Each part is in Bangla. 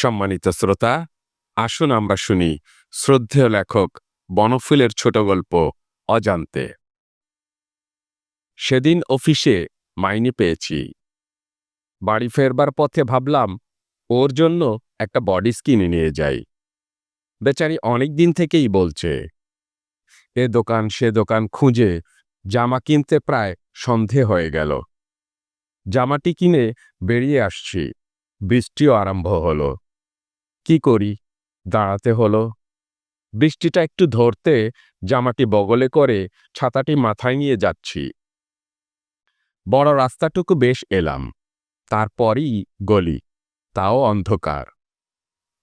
সম্মানিত শ্রোতা, আসুন আমরা শুনি শ্রদ্ধেয় লেখক বনফুলের ছোট গল্প অজান্তে। সেদিন অফিসে মাইনে পেয়েছি। বাড়ি ফেরবার পথে ভাবলাম, ওর জন্য একটা বডি কিনে নিয়ে যাই। বেচারি অনেক দিন থেকেই বলছে, এ দোকান, সে দোকান খুঁজে জামা কিনতে প্রায় সন্ধে হয়ে গেল। জামাটি কিনে বেরিয়ে আসছি। বৃষ্টিও আরম্ভ হলো। কি করি? দাঁড়াতে হলো। বৃষ্টিটা একটু ধরতে জামাটি বগলে করে ছাতাটি মাথায় নিয়ে যাচ্ছি। বড় রাস্তাটুকু বেশ এলাম। তারপরই গলি। তাও অন্ধকার।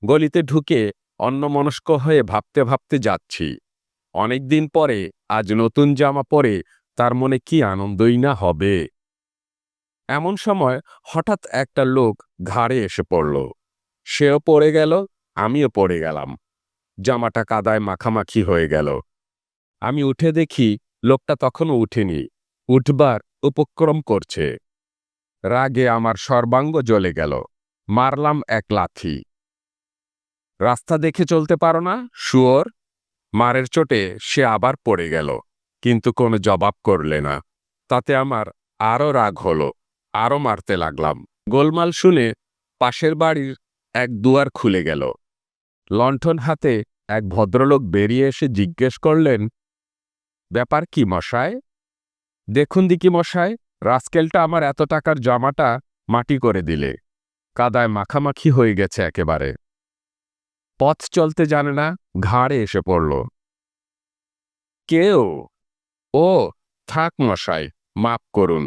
গলিতে ঢুকে অন্যমনস্ক হয়ে ভাবতে ভাবতে যাচ্ছি। অনেক দিন পরে আজ নতুন জামা পরে তার মনে কি আনন্দই না হবে। এমন সময় হঠাৎ একটা লোক ঘাড়ে এসে পড়ল। সেও পড়ে গেল, আমিও পড়ে গেলাম। জামাটা কাদায় মাখামাখি হয়ে গেল। আমি উঠে দেখি লোকটা তখনও উঠেনি, উঠবার উপক্রম করছে। রাগে আমার সর্বাঙ্গ জ্বলে গেল, মারলাম এক লাথি। রাস্তা দেখে চলতে পারো না, শুয়োর? মারের চোটে সে আবার পড়ে গেল, কিন্তু কোনো জবাব করলে না। তাতে আমার আরও রাগ হলো, আরও মারতে লাগলাম। গোলমাল শুনে পাশের বাড়ির এক দুয়ার খুলে গেল। লণ্ঠন হাতে এক ভদ্রলোক বেরিয়ে এসে জিজ্ঞেস করলেন, ব্যাপার কি মশায় দেখুন দিকি মশায় রাস্কেলটা আমার এত টাকার জামাটা মাটি করে দিলে। কাদায় মাখামাখি হয়ে গেছে একেবারে। পথ চলতে জানে না, ঘাড়ে এসে পড়ল। কেউ? ও, থাক মশাই মাপ করুন,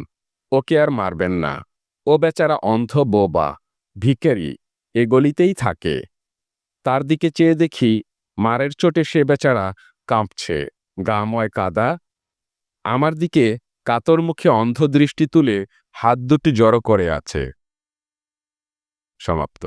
ওকে আর মারবেন না। ও বেচারা অন্ধ বোবা ভিকেরি এ গলিতেই থাকে। তার দিকে চেয়ে দেখি মারের চোটে সে বেচারা কাঁপছে। গা ময় কাদা। আমার দিকে কাতর মুখে অন্ধদৃষ্টি তুলে হাত দুটি জড়ো করে আছে। সমাপ্ত।